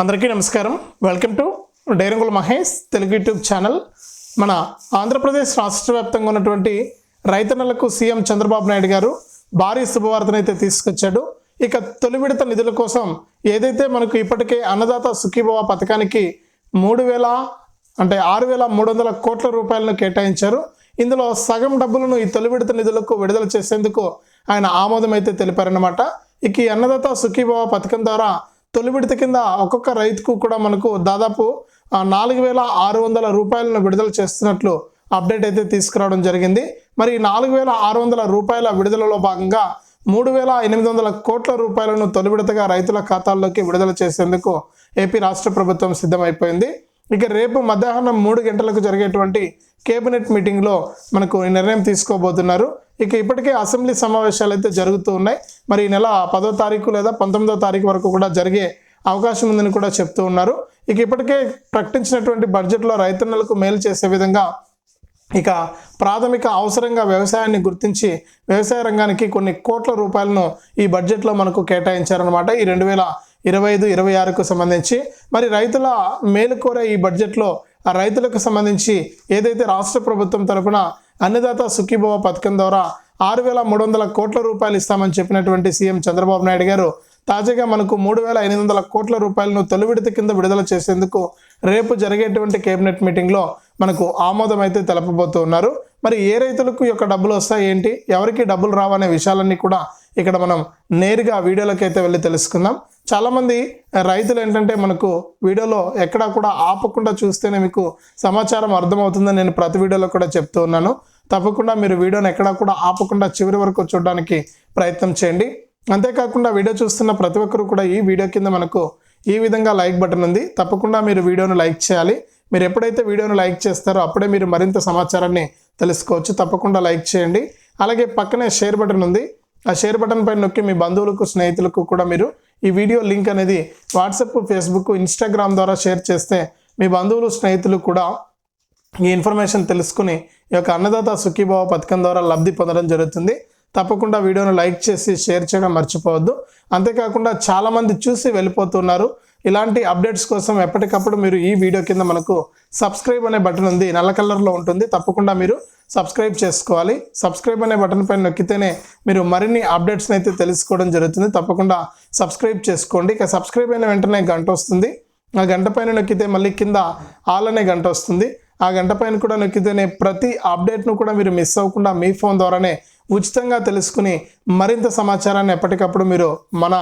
అందరికీ నమస్కారం. Welcome to Dairangula Mahesh Telugu YouTube channel. మన ఆంధ్రప్రదేశ్ రాష్ట్ర వ్యాప్తంగా ఉన్నటువంటి రైతన్నలకు సీఎం చంద్రబాబు నాయుడు గారు భారీ శుభవార్తనైతే తీసుకొచ్చాడు. ఇక తొలి విడత నిధుల కోసం ఏదైతే మనకు ఇప్పటికే అన్నదాత సుఖీభవ పథకానికి మూడు వేల అంటే ఆరు వేల మూడు వందల కోట్ల రూపాయలను కేటాయించారు. ఇందులో సగం డబ్బులను ఈ తొలి విడత నిధులకు విడుదల చేసేందుకు ఆయన ఆమోదం అయితే తెలిపారనమాట ఇక ఈ అన్నదాత సుఖీభవ పథకం ద్వారా తొలి విడత కింద ఒక్కొక్క రైతుకు కూడా మనకు దాదాపు నాలుగు వేల ఆరు వందల రూపాయలను విడుదల చేస్తున్నట్లు అప్డేట్ అయితే తీసుకురావడం జరిగింది. మరి నాలుగు వేల ఆరు వందల రూపాయల విడుదలలో భాగంగా మూడు వేల ఎనిమిది వందల కోట్ల రూపాయలను తొలి విడతగా రైతుల ఖాతాల్లోకి విడుదల చేసేందుకు ఏపీ రాష్ట్ర ప్రభుత్వం సిద్ధమైపోయింది. ఇక రేపు మధ్యాహ్నం మూడు గంటలకు జరిగేటువంటి కేబినెట్ మీటింగ్లో మనకు ఈ నిర్ణయం తీసుకోబోతున్నారు. ఇక ఇప్పటికే అసెంబ్లీ సమావేశాలు అయితే జరుగుతూ ఉన్నాయి. మరి ఈ నెల పదో తారీఖు లేదా పంతొమ్మిదో తారీఖు వరకు కూడా జరిగే అవకాశం ఉందని కూడా చెప్తూ ఉన్నారు. ఇక ఇప్పటికే ప్రకటించినటువంటి బడ్జెట్లో రైతన్నలకు మేలు చేసే విధంగా ఇక ప్రాథమిక అవసరంగా వ్యవసాయాన్ని గుర్తించి వ్యవసాయ రంగానికి కొన్ని కోట్ల రూపాయలను ఈ బడ్జెట్లో మనకు కేటాయించారనమాట ఈ రెండు వేల ఇరవై ఐదు ఇరవై ఆరుకు సంబంధించి. మరి రైతుల మేలు కోరే ఈ బడ్జెట్లో ఆ రైతులకు సంబంధించి ఏదైతే రాష్ట్ర ప్రభుత్వం తరపున అన్నదాత సుఖీభవ పథకం ద్వారా ఆరు వేల మూడు వందల కోట్ల రూపాయలు ఇస్తామని చెప్పినటువంటి సీఎం చంద్రబాబు నాయుడు గారు తాజాగా మనకు మూడు వేల ఎనిమిది వందల కోట్ల రూపాయలను తొలి విడత కింద విడుదల చేసేందుకు రేపు జరిగేటువంటి కేబినెట్ మీటింగ్లో మనకు ఆమోదం అయితే తెలపబోతున్నారు మరి ఏ రైతులకు యొక్క డబ్బులు వస్తాయి ఏంటి? ఎవరికి డబ్బులు రావనే విషయాలన్నీ కూడా ఇక్కడ మనం నేరుగా వీడియోలోకి అయితే వెళ్ళి తెలుసుకుందాం. చాలామంది రైతులు ఏంటంటే మనకు వీడియోలో ఎక్కడా కూడా ఆపకుండా చూస్తేనే మీకు సమాచారం అర్థమవుతుందని నేను ప్రతి వీడియోలో కూడా చెప్తూ ఉన్నాను. తప్పకుండా మీరు వీడియోని ఎక్కడా కూడా ఆపకుండా చివరి వరకు చూడడానికి ప్రయత్నం చేయండి. అంతేకాకుండా వీడియో చూస్తున్న ప్రతి ఒక్కరు కూడా ఈ వీడియో కింద మనకు ఈ విధంగా లైక్ బటన్ ఉంది. తప్పకుండా మీరు వీడియోను లైక్ చేయాలి. మీరు ఎప్పుడైతే వీడియోను లైక్ చేస్తారో అప్పుడే మీరు మరింత సమాచారాన్ని తెలుసుకోవచ్చు. తప్పకుండా లైక్ చేయండి. అలాగే పక్కనే షేర్ బటన్ ఉంది. ఆ షేర్ బటన్ పైన నొక్కి మీ బంధువులకు స్నేహితులకు కూడా మీరు ఈ వీడియో లింక్ అనేది వాట్సాప్ ఫేస్బుక్ ఇన్స్టాగ్రామ్ ద్వారా షేర్ చేస్తే మీ బంధువులు స్నేహితులు కూడా ఈ ఇన్ఫర్మేషన్ తెలుసుకుని ఈ యొక్క అన్నదాత సుఖీభావ పథకం ద్వారా లబ్ధి పొందడం జరుగుతుంది. తప్పకుండా వీడియోను లైక్ చేసి షేర్ చేయడం మర్చిపోవద్దు. అంతేకాకుండా చాలామంది చూసి వెళ్ళిపోతున్నారు. ఇలాంటి అప్డేట్స్ కోసం ఎప్పటికప్పుడు మీరు ఈ వీడియో కింద మనకు సబ్స్క్రైబ్ అనే బటన్ ఉంది నల్ల కలర్లో ఉంటుంది. తప్పకుండా మీరు సబ్స్క్రైబ్ చేసుకోవాలి. సబ్స్క్రైబ్ అనే బటన్ పైన నొక్కితేనే మీరు మరిన్ని అప్డేట్స్ని అయితే తెలుసుకోవడం జరుగుతుంది. తప్పకుండా సబ్స్క్రైబ్ చేసుకోండి. ఇక సబ్స్క్రైబ్ అయిన వెంటనే గంట వస్తుంది. ఆ గంట పైన నొక్కితే మళ్ళీ కింద ఆల్ అనే గంట వస్తుంది. ఆ గంట పైన కూడా నొక్కితేనే ప్రతి అప్డేట్ను కూడా మీరు మిస్ అవ్వకుండా మీ ఫోన్ ద్వారానే ఉచితంగా తెలుసుకుని మరింత సమాచారాన్ని ఎప్పటికప్పుడు మీరు మన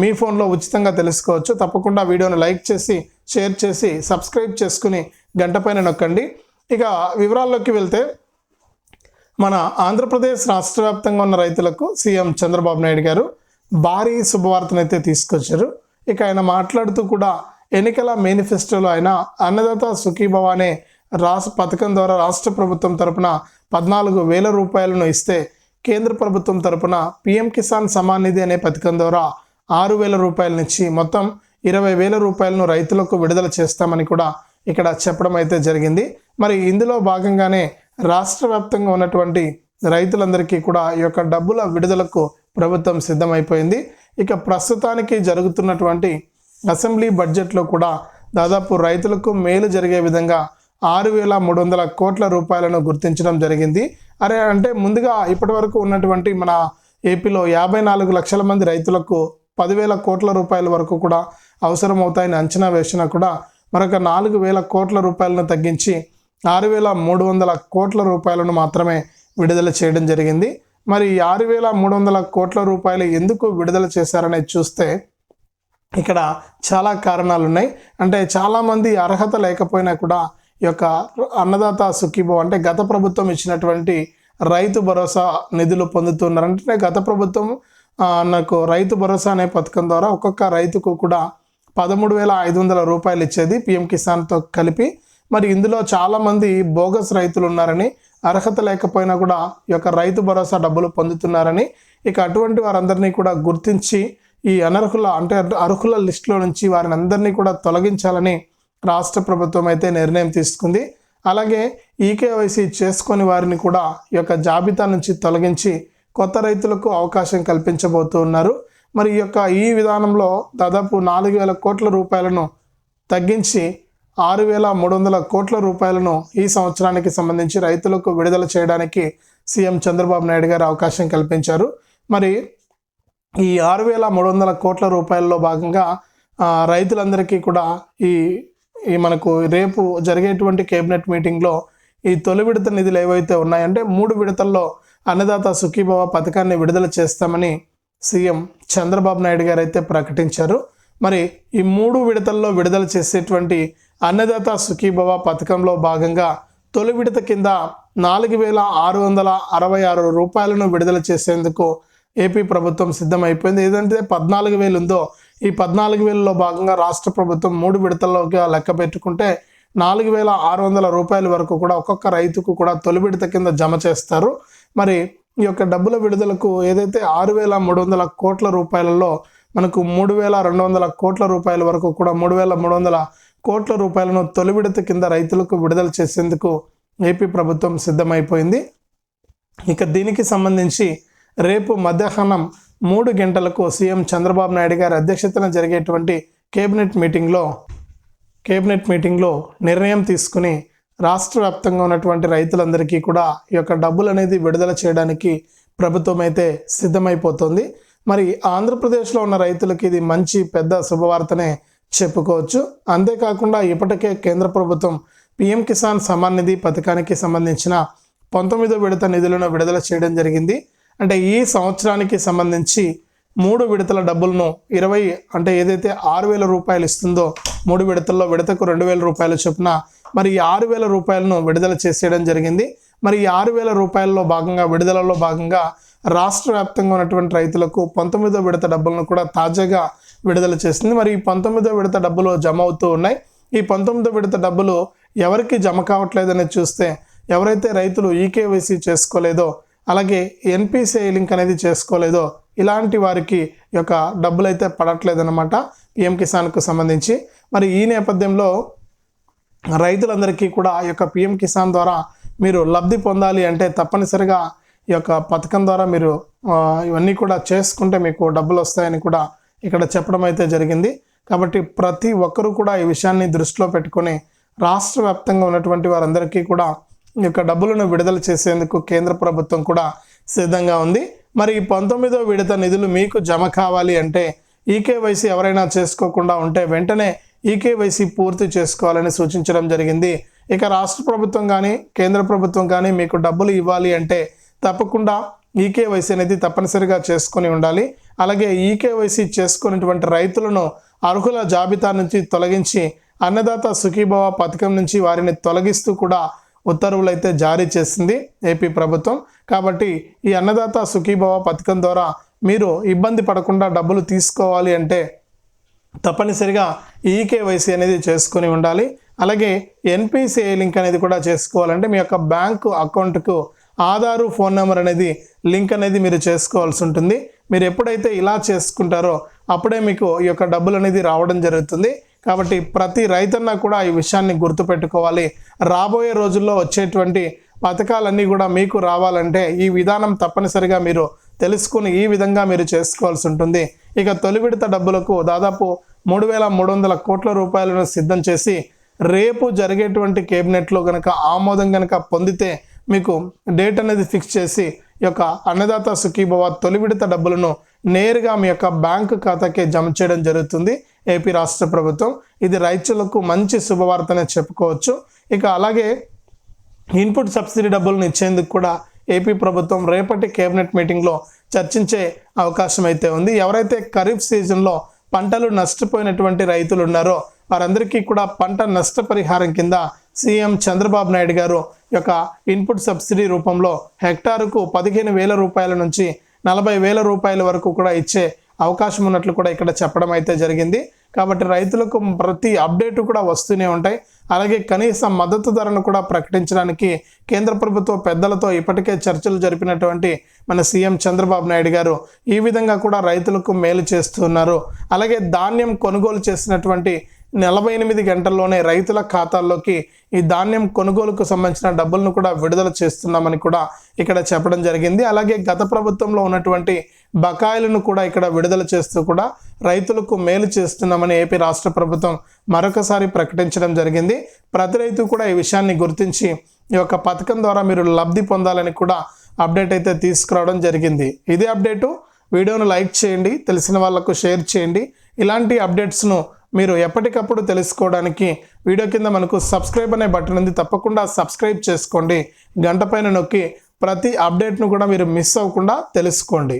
మీ ఫోన్లో ఉచితంగా తెలుసుకోవచ్చు. తప్పకుండా వీడియోని లైక్ చేసి షేర్ చేసి సబ్స్క్రైబ్ చేసుకుని గంట పైన నొక్కండి. ఇక వివరాల్లోకి వెళ్తే మన ఆంధ్రప్రదేశ్ రాష్ట్ర వ్యాప్తంగా ఉన్న రైతులకు సీఎం చంద్రబాబు నాయుడు గారు భారీ శుభవార్తనైతే తీసుకొచ్చారు. ఇక ఆయన మాట్లాడుతూ కూడా ఎన్నికల మేనిఫెస్టోలో ఆయన అన్నదాత సుఖీభవ అనే రాష్ట్ర పథకం ద్వారా రాష్ట్ర ప్రభుత్వం తరపున పద్నాలుగు వేల రూపాయలను ఇస్తే కేంద్ర ప్రభుత్వం తరపున పిఎం కిసాన్ సమాన్ నిధి అనే పథకం ద్వారా ఆరు వేల రూపాయల నుంచి మొత్తం ఇరవై వేల రూపాయలను రైతులకు విడుదల చేస్తామని కూడా ఇక్కడ చెప్పడం అయితే జరిగింది. మరి ఇందులో భాగంగానే రాష్ట్ర వ్యాప్తంగా ఉన్నటువంటి రైతులందరికీ కూడా ఈ యొక్క డబ్బుల విడుదలకు ప్రభుత్వం సిద్ధమైపోయింది. ఇక ప్రస్తుతానికి జరుగుతున్నటువంటి అసెంబ్లీ బడ్జెట్లో కూడా దాదాపు రైతులకు మేలు జరిగే విధంగా ఆరు వేల మూడు వందల కోట్ల రూపాయలను గుర్తించడం జరిగింది. అరే అంటే ముందుగా ఇప్పటి వరకు ఉన్నటువంటి మన ఏపీలో యాభై నాలుగు లక్షల మంది రైతులకు పదివేల కోట్ల రూపాయల వరకు కూడా అవసరం అవుతాయని అంచనా వేసినా కూడా మరొక నాలుగు వేల కోట్ల రూపాయలను తగ్గించి ఆరు వేల మూడు వందల కోట్ల రూపాయలను మాత్రమే విడుదల చేయడం జరిగింది. మరి ఆరు వేల మూడు వందల కోట్ల రూపాయలు ఎందుకు విడుదల చేశారనేది చూస్తే ఇక్కడ చాలా కారణాలు ఉన్నాయి అంటే చాలామంది అర్హత లేకపోయినా కూడా ఈ యొక్క అన్నదాత సుఖీభో అంటే గత ప్రభుత్వం ఇచ్చినటువంటి రైతు భరోసా నిధులు పొందుతున్నారంటే గత ప్రభుత్వం నాకు రైతు భరోసా అనే పథకం ద్వారా ఒక్కొక్క రైతుకు కూడా పదమూడు వేల ఐదు వందల రూపాయలు ఇచ్చేది పిఎం కిసాన్తో కలిపి. మరి ఇందులో చాలామంది బోగస్ రైతులు ఉన్నారని అర్హత లేకపోయినా కూడా ఈ యొక్క రైతు భరోసా డబ్బులు పొందుతున్నారని ఇక అటువంటి వారందరినీ కూడా గుర్తించి ఈ అనర్హుల అంటే అర్హుల లిస్టులో నుంచి వారిని అందరినీ కూడా తొలగించాలని రాష్ట్ర ప్రభుత్వం అయితే నిర్ణయం తీసుకుంది. అలాగే ఈకేవైసీ చేసుకొని వారిని కూడా ఈ యొక్క జాబితా నుంచి తొలగించి కొత్త రైతులకు అవకాశం కల్పించబోతూ ఉన్నారు. మరి ఈ యొక్క ఈ విధానంలో దాదాపు నాలుగు వేల కోట్ల రూపాయలను తగ్గించి ఆరు వేల మూడు వందల కోట్ల రూపాయలను ఈ సంవత్సరానికి సంబంధించి రైతులకు విడుదల చేయడానికి సీఎం చంద్రబాబు నాయుడు గారు అవకాశం కల్పించారు. మరి ఈ ఆరు వేల మూడు వందల కోట్ల రూపాయల్లో భాగంగా రైతులందరికీ కూడా ఈ ఈ మనకు రేపు జరిగేటువంటి కేబినెట్ మీటింగ్లో ఈ తొలి విడత నిధులు ఏవైతే ఉన్నాయంటే మూడు విడతల్లో అన్నదాత సుఖీభవ పథకాన్ని విడుదల చేస్తామని సీఎం చంద్రబాబు నాయుడు గారు అయితే ప్రకటించారు. మరి ఈ మూడు విడతల్లో విడుదల చేసేటువంటి అన్నదాత సుఖీభవ పథకంలో భాగంగా తొలి విడత కింద నాలుగు వేల ఆరు వందల అరవై ఆరు రూపాయలను విడుదల చేసేందుకు ఏపీ ప్రభుత్వం సిద్ధమైపోయింది. ఏదంటే పద్నాలుగు వేలు ఉందో ఈ పద్నాలుగు వేలలో భాగంగా రాష్ట్ర ప్రభుత్వం మూడు విడతల్లోగా లెక్క పెట్టుకుంటే నాలుగు వేల ఆరు వందల రూపాయల వరకు కూడా ఒక్కొక్క రైతుకు కూడా తొలి విడత కింద జమ చేస్తారు. మరి ఈ యొక్క డబ్బుల విడుదలకు ఏదైతే ఆరు వేల మూడు వందల కోట్ల రూపాయలలో మనకు మూడు వేల రెండు వందల కోట్ల రూపాయల వరకు కూడా మూడు వేల మూడు వందల కోట్ల రూపాయలను తొలి విడత కింద రైతులకు విడుదల చేసేందుకు ఏపీ ప్రభుత్వం సిద్ధమైపోయింది. ఇక దీనికి సంబంధించి రేపు మధ్యాహ్నం మూడు గంటలకు సీఎం చంద్రబాబు నాయుడు గారి అధ్యక్షతన జరిగేటువంటి కేబినెట్ మీటింగ్లో కేబినెట్ మీటింగ్లో నిర్ణయం తీసుకుని రాష్ట్ర వ్యాప్తంగా ఉన్నటువంటి రైతులందరికీ కూడా ఈ యొక్క డబ్బులు అనేది విడుదల చేయడానికి ప్రభుత్వం అయితే సిద్ధమైపోతుంది. మరి ఆంధ్రప్రదేశ్లో ఉన్న రైతులకి ఇది మంచి పెద్ద శుభవార్తనే చెప్పుకోవచ్చు. అంతేకాకుండా ఇప్పటికే కేంద్ర ప్రభుత్వం పిఎం కిసాన్ సమాన్ నిధి పథకానికి సంబంధించిన పంతొమ్మిదో విడత నిధులను విడుదల చేయడం జరిగింది. అంటే ఈ సంవత్సరానికి సంబంధించి మూడు విడతల డబ్బులను ఇరవై అంటే ఏదైతే ఆరు వేల రూపాయలు ఇస్తుందో మూడు విడతల్లో విడతకు రెండు వేల రూపాయలు చొప్పున మరి ఈ ఆరు వేల రూపాయలను విడుదల చేసేయడం జరిగింది. మరి ఈ ఆరు వేల రూపాయల్లో భాగంగా విడుదలలో భాగంగా రాష్ట్ర వ్యాప్తంగా ఉన్నటువంటి రైతులకు పంతొమ్మిదో విడత డబ్బులను కూడా తాజాగా విడుదల చేసింది. మరి ఈ పంతొమ్మిదో విడత డబ్బులు జమ అవుతూ ఉన్నాయి. ఈ పంతొమ్మిదో విడత డబ్బులు ఎవరికి జమ కావట్లేదని చూస్తే ఎవరైతే రైతులు ఈకేవైసీ చేసుకోలేదో అలాగే ఎన్పిసిఐ లింక్ అనేది చేసుకోలేదో ఇలాంటి వారికి ఈ యొక్క డబ్బులు అయితే పడట్లేదన్నమాట. పిఎం కిసాన్కు సంబంధించి. మరి ఈ నేపథ్యంలో రైతులందరికీ కూడా ఈ యొక్క పిఎం కిసాన్ ద్వారా మీరు లబ్ధి పొందాలి అంటే తప్పనిసరిగా ఈ యొక్క పథకం ద్వారా మీరు ఇవన్నీ కూడా చేసుకుంటే మీకు డబ్బులు వస్తాయని కూడా ఇక్కడ చెప్పడం అయితే జరిగింది. కాబట్టి ప్రతి ఒక్కరూ కూడా ఈ విషయాన్ని దృష్టిలో పెట్టుకొని రాష్ట్ర వ్యాప్తంగా ఉన్నటువంటి వారందరికీ కూడా ఈ యొక్క డబ్బులను విడుదల చేసేందుకు కేంద్ర ప్రభుత్వం కూడా సిద్ధంగా ఉంది. మరి ఈ పంతొమ్మిదో విడత నిధులు మీకు జమ కావాలి అంటే ఈకేవైసీ ఎవరైనా చేసుకోకుండా ఉంటే వెంటనే ఈకేవైసీ పూర్తి చేసుకోవాలని సూచించడం జరిగింది. ఇక రాష్ట్ర ప్రభుత్వం కానీ కేంద్ర ప్రభుత్వం కానీ మీకు డబ్బులు ఇవ్వాలి అంటే తప్పకుండా ఈకేవైసీ అనేది తప్పనిసరిగా చేసుకొని ఉండాలి. అలాగే ఈకేవైసీ చేసుకున్నటువంటి రైతులను అర్హుల జాబితా నుంచి తొలగించి అన్నదాత సుఖీభవ పథకం నుంచి వారిని తొలగిస్తూ కూడా ఉత్తర్వులు అయితే జారీ చేసింది ఏపీ ప్రభుత్వం. కాబట్టి ఈ అన్నదాత సుఖీభవ పథకం ద్వారా మీరు ఇబ్బంది పడకుండా డబ్బులు తీసుకోవాలి అంటే తప్పనిసరిగా ఈకేవైసీ అనేది చేసుకొని ఉండాలి. అలాగే ఎన్పిసిఐ లింక్ అనేది కూడా చేసుకోవాలంటే మీ యొక్క బ్యాంకు అకౌంట్కు ఆధారు ఫోన్ నెంబర్ అనేది లింక్ అనేది మీరు చేసుకోవాల్సి ఉంటుంది. మీరు ఎప్పుడైతే ఇలా చేసుకుంటారో అప్పుడే మీకు ఈ యొక్క డబ్బులు అనేది రావడం జరుగుతుంది. కాబట్టి ప్రతి రైతన్న కూడా ఈ విషయాన్ని గుర్తుపెట్టుకోవాలి. రాబోయే రోజుల్లో వచ్చేటువంటి పథకాలన్నీ కూడా మీకు రావాలంటే ఈ విధానం తప్పనిసరిగా మీరు తెలుసుకుని ఈ విధంగా మీరు చేసుకోవాల్సి ఉంటుంది. ఇక తొలి విడత డబ్బులకు దాదాపు మూడు వేల మూడు వందల కోట్ల రూపాయలను సిద్ధం చేసి రేపు జరిగేటువంటి కేబినెట్లో కనుక ఆమోదం కనుక పొందితే మీకు డేట్ అనేది ఫిక్స్ చేసి ఈ యొక్క అన్నదాత సుఖీభవ తొలి విడత డబ్బులను నేరుగా మీ యొక్క బ్యాంకు ఖాతాకే జమ చేయడం జరుగుతుంది. ఏపీ రాష్ట్ర ప్రభుత్వం ఇది రైతులకు మంచి శుభవార్తనే చెప్పుకోవచ్చు. ఇక అలాగే ఇన్పుట్ సబ్సిడీ డబ్బులను ఇచ్చేందుకు కూడా ఏపీ ప్రభుత్వం రేపటి కేబినెట్ మీటింగ్లో చర్చించే అవకాశం అయితే ఉంది. ఎవరైతే ఖరీఫ్ సీజన్లో పంటలు నష్టపోయినటువంటి రైతులు ఉన్నారో వారందరికీ కూడా పంట నష్టపరిహారం కింద సీఎం చంద్రబాబు నాయుడు గారు యొక్క ఇన్పుట్ సబ్సిడీ రూపంలో హెక్టారుకు పదిహేను వేల రూపాయల నుంచి నలభై వేల రూపాయల వరకు కూడా ఇచ్చే అవకాశం ఉన్నట్లు కూడా ఇక్కడ చెప్పడం అయితే జరిగింది. కాబట్టి రైతులకు ప్రతి అప్డేట్ కూడా వస్తూనే ఉంటాయి. అలాగే కనీస మద్దతు ధరను కూడా ప్రకటించడానికి కేంద్ర ప్రభుత్వ పెద్దలతో ఇప్పటికే చర్చలు జరిపినటువంటి మన సీఎం చంద్రబాబు నాయుడు గారు ఈ విధంగా కూడా రైతులకు మేలు చేస్తున్నారు. అలాగే ధాన్యం కొనుగోలు చేసినటువంటి నలభై ఎనిమిది గంటల్లోనే రైతుల ఖాతాల్లోకి ఈ ధాన్యం కొనుగోలుకు సంబంధించిన డబ్బులను కూడా విడుదల చేస్తున్నామని కూడా ఇక్కడ చెప్పడం జరిగింది. అలాగే గత ప్రభుత్వంలో ఉన్నటువంటి బకాయిలను కూడా ఇక్కడ విడుదల చేస్తూ కూడా రైతులకు మేలు చేస్తున్నామని ఏపీ రాష్ట్ర ప్రభుత్వం మరొకసారి ప్రకటించడం జరిగింది. ప్రతి రైతు కూడా ఈ విషయాన్ని గుర్తించి ఈ యొక్క పథకం ద్వారా మీరు లబ్ధి పొందాలని కూడా అప్డేట్ అయితే తీసుకురావడం జరిగింది. ఇదే అప్డేటు వీడియోను లైక్ చేయండి తెలిసిన వాళ్ళకు షేర్ చేయండి. ఇలాంటి అప్డేట్స్ను మీరు ఎప్పటికప్పుడు తెలుసుకోవడానికి వీడియో కింద మనకు సబ్స్క్రైబ్ అనే బటన్ ఉంది. తప్పకుండా సబ్స్క్రైబ్ చేసుకోండి. గంట పైన నొక్కి ప్రతి అప్డేట్ను కూడా మీరు మిస్ అవ్వకుండా తెలుసుకోండి.